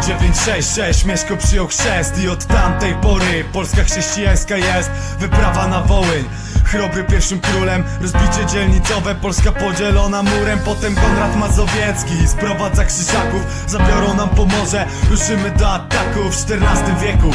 966 Mieszko przyjął chrzest i od tamtej pory Polska chrześcijańska jest wyprawa na Wołyń. Chrobry pierwszym królem, rozbicie dzielnicowe Polska podzielona murem, potem Konrad Mazowiecki Sprowadza krzyżaków, zabiorą nam Pomorze. Ruszymy do ataku w XIV wieku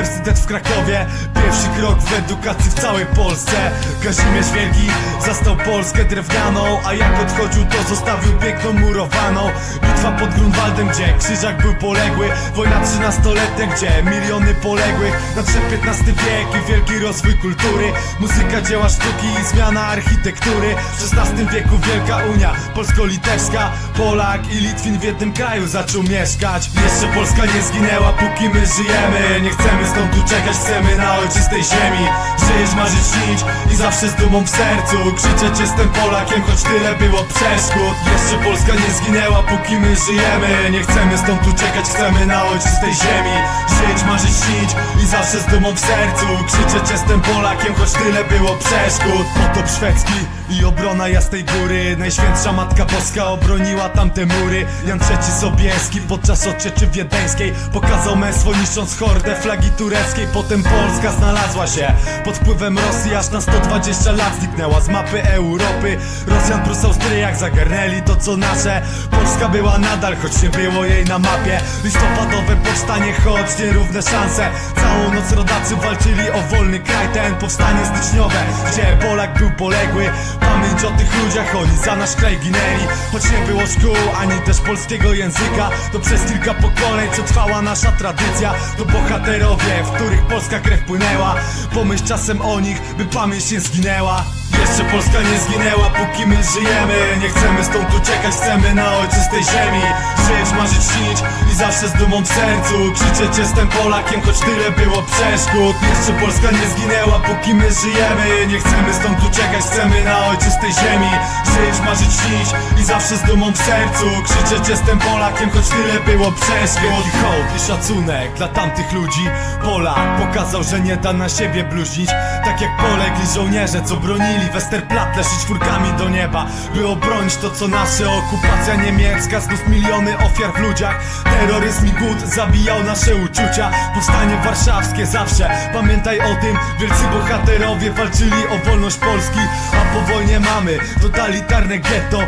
Uniwersytet w Krakowie. Pierwszy krok w edukacji w całej Polsce. Kazimierz Wielki zastał Polskę drewnianą A jak odchodził to zostawił piękną murowaną. Bitwa pod Grunwaldem, gdzie krzyżak był poległy. Wojna trzynastoletnia, gdzie miliony poległych. Nadszedł XV wiek i wielki rozwój kultury. Muzyka, dzieła sztuki i zmiana architektury. W XVI wieku Wielka Unia Polsko-Litewska. Polak i Litwin w jednym kraju zaczął mieszkać. Jeszcze Polska nie zginęła, póki my żyjemy. Nie chcemy stąd uciekać, chcemy na ojczystej ziemi. Żyjesz, marzyć, śnić i zawsze z dumą w sercu. Krzyczeć jestem Polakiem, choć tyle było przeszkód. Jeszcze Polska nie zginęła, póki my żyjemy. Nie chcemy stąd uciekać, chcemy na ojczystej ziemi. Żyć, marzyć, śnić zawsze z dumą w sercu. Krzyczeć jestem Polakiem, choć tyle było przeszkód. Potop szwedzki i obrona Jasnej Góry. Najświętsza Matka Boska obroniła tamte mury. Jan III Sobieski podczas odsieczy wiedeńskiej Pokazał męstwo niszcząc hordę flagi tureckiej. Potem Polska znalazła się pod wpływem Rosji Aż na 120 lat zniknęła z mapy Europy. Rosjan plus Austriak zagarnęli to co nasze. Polska była nadal, choć nie było jej na mapie. Listopadowe powstanie, choć nierówne szanse. Całą noc rodacy walczyli o wolny kraj. Ten powstanie styczniowe, gdzie Polak był poległy. Pamięć o tych ludziach, oni za nasz kraj ginęli. Choć nie było szkół, ani też polskiego języka To przez kilka pokoleń przetrwała nasza tradycja. To bohaterowie, w których polska krew płynęła. Pomyśl czasem o nich, by pamięć nie zginęła. Jeszcze Polska nie zginęła, póki my żyjemy. Nie chcemy stąd uciekać, chcemy na ojczystej ziemi. Żyć, marzyć, śnić i zawsze z dumą w sercu. Krzyczeć jestem Polakiem, choć tyle było przeszkód Jeszcze Polska nie zginęła, póki my żyjemy? Nie chcemy stąd uciekać, chcemy na ojczystej ziemi Żyć, marzyć, śnić zawsze z dumą w sercu. Krzyczeć jestem Polakiem, choć tyle było przeszkód Wielki hołd i szacunek dla tamtych ludzi. Polak pokazał, że nie da na siebie bluźnić. Tak jak polegli żołnierze, co bronili. Westerplatte czwórkami do nieba. By obronić to co nasze. Okupacja niemiecka znów miliony ofiar w ludziach. Terroryzm i głód zabijał nasze uczucia. Powstanie warszawskie zawsze. Pamiętaj o tym. Wielcy bohaterowie walczyli o wolność Polski A po wojnie mamy totalitarne getto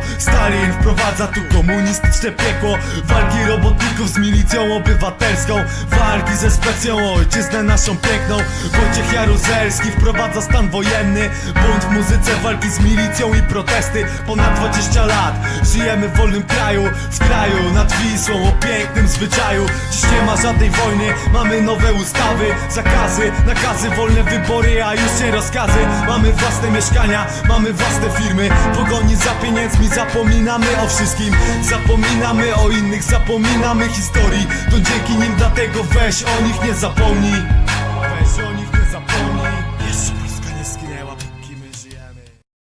Stalin wprowadza tu komunistyczne piekło. Walki robotników z milicją obywatelską. Walki ze specją ojczyznę naszą piękną. Wojciech Jaruzelski wprowadza stan wojenny. Bunt w muzyce, walki z milicją i protesty. Ponad 20 lat Żyjemy w wolnym kraju. W kraju nad Wisłą o pięknym zwyczaju. Dziś nie ma żadnej wojny Mamy nowe ustawy, zakazy, nakazy Wolne wybory, a już nie rozkazy. Mamy własne mieszkania, mamy własne firmy. Pogoni za pieniędzmi Zapominamy o wszystkim Zapominamy o innych, zapominamy historii. To dzięki nim, dlatego weź o nich nie zapomnij. Weź o nich